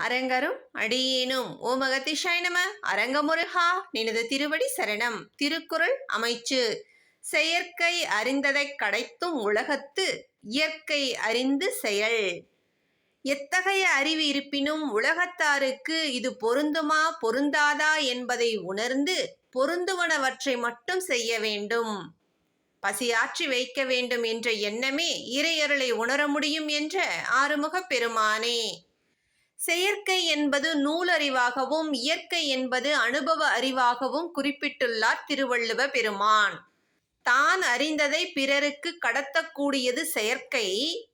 அரங்கரும் அடியேனும். ஓமகதிஷாய் நம. அரங்கமுருகா நினது திருவடி சரணம். திருக்குறள் அமைச்சு. செயற்கை அறிந்ததைக் கடைத்தும் உலகத்து. இயற்கை அறிந்து செயல். எத்தகைய அறிவு இருப்பினும் உலகத்தாருக்கு இது பொருந்துமா பொருந்தாதா என்பதை உணர்ந்து பொருந்துவனவற்றை மட்டும் செய்ய வேண்டும். பசியாற்றி வைக்க வேண்டும் என்ற எண்ணமே இறையருளை உணர முடியும் என்ற ஆறுமுகப் பெருமானே. செயற்கை என்பது நூலறிவாகவும் இயற்கை என்பது அனுபவ அறிவாகவும் குறிப்பிட்டுள்ளார் திருவள்ளுவ பெருமான். தான் அறிந்ததை பிறருக்கு கடத்தக்கூடியது செயற்கை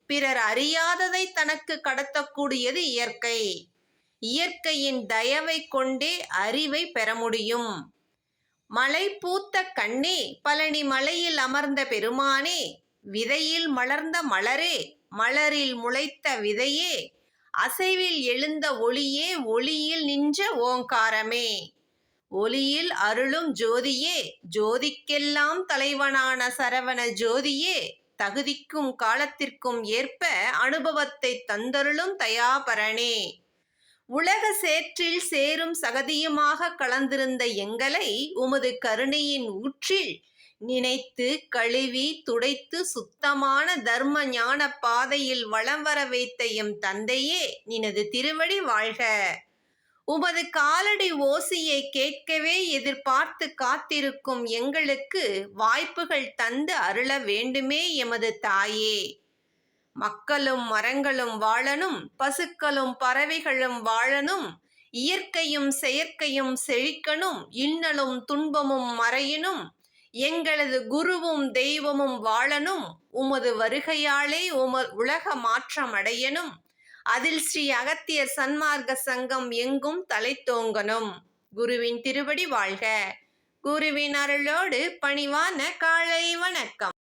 பிறர் அறியாததை தனக்கு கடத்தக்கூடியது இயற்கை. இயற்கையின் தயவை கொண்டே அறிவை பெற முடியும். மலை பூத்த கண்ணே பழனி மலையில் அமர்ந்த பெருமானே விதையில் மலர்ந்த மலரே மலரில் முளைத்த விதையே அசைவில் எழுந்த ஒளியே ஒளியில் நின்ற ஓங்காரமே. ஒளியில் அருளும் ஜோதியே ஜோதிக்கெல்லாம் தலைவனான சரவண ஜோதியே தகுதிக்கும் காலத்திற்கும் ஏற்ப அனுபவத்தை தந்தருளும் தயாபரணே உலக சேற்றில் சேரும் சகதியுமாக கலந்திருந்த எங்களை உமது கருணையின் ஊற்றில் நினைத்து கழுவி துடைத்து சுத்தமான தர்ம ஞான பாதையில் வளம் வர வைத்த எம் தந்தையே நினது திருவடி வாழ்க. உமது காலடி ஓசையை கேட்கவே எதிர்பார்த்து காத்திருக்கும் எங்களுக்கு வாய்ப்புகள் தந்து அருள வேண்டுமே எமது தாயே. மக்களும் மரங்களும் வாழனும் பசுக்களும் பறவைகளும் வாழனும் இயற்கையும் செயற்கையும் செழிக்கணும் இன்னலும் துன்பமும் மறையினும் எங்களது குருவும் தெய்வமும் வாழனும் உமது வருகையாலே உம உலக மாற்றம் அடையனும் அதில் ஸ்ரீ அகத்தியர் சன்மார்க்க சங்கம் எங்கும் தலைத்தோங்கணும் குருவின் திருவடி வாழ்க. குருவின் அருளோடு பணிவான காலை வணக்கம்.